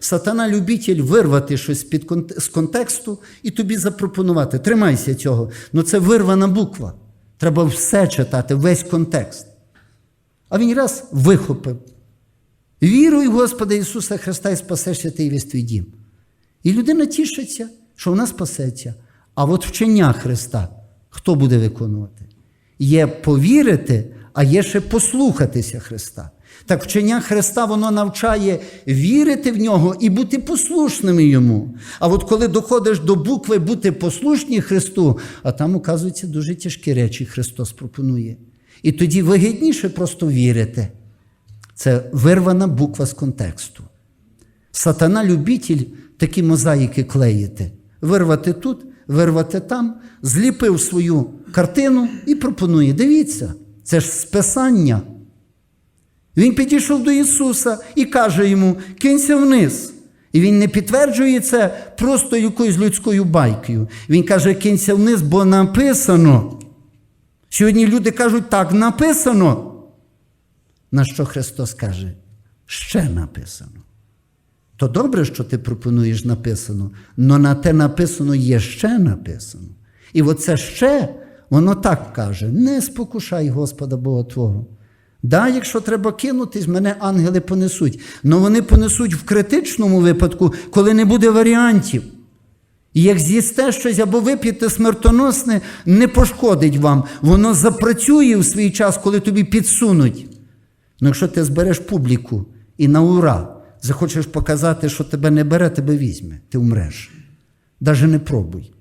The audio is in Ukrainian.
Сатана любитель вирвати щось з-під кон- з контексту і тобі запропонувати. Тримайся цього. Ну це вирвана буква. Треба все читати, весь контекст. А він раз вихопив. Віруй в Господа Ісуса Христа і спасешся ти і весь твій дім. І людина тішиться, що вона спасеться. А от вчення Христа хто буде виконувати? Є повірити, а є ще послухатися Христа. Так вчення Христа воно навчає вірити в нього і бути послушними йому. А от коли доходиш до букви бути послушні Христу, а там, оказується, дуже тяжкі речі Христос пропонує. І тоді вигідніше просто вірити. Це вирвана буква з контексту. Сатана любитель такі мозаїки клеїти. Вирвати тут, вирвати там, зліпив свою картину і пропонує. Дивіться, це ж списання. Він підійшов до Ісуса і каже йому: кинься вниз. І він не підтверджує це просто якоюсь людською байкою. Він каже, кинься вниз, бо написано. Сьогодні люди кажуть, так, написано. На що Христос каже? Ще написано. То добре, що ти пропонуєш написано, але на те написано є ще написано. І оце ще, воно так каже: не спокушай Господа Бога Твого. Да, якщо треба кинутись, мене ангели понесуть. Але вони понесуть в критичному випадку, коли не буде варіантів. І як з'їсте щось або вип'єте смертоносне, не пошкодить вам. Воно запрацює в свій час, коли тобі підсунуть. Ну, якщо ти збереш публіку і на ура захочеш показати, що тебе не бере, тебе візьме, ти умреш. Даже не пробуй.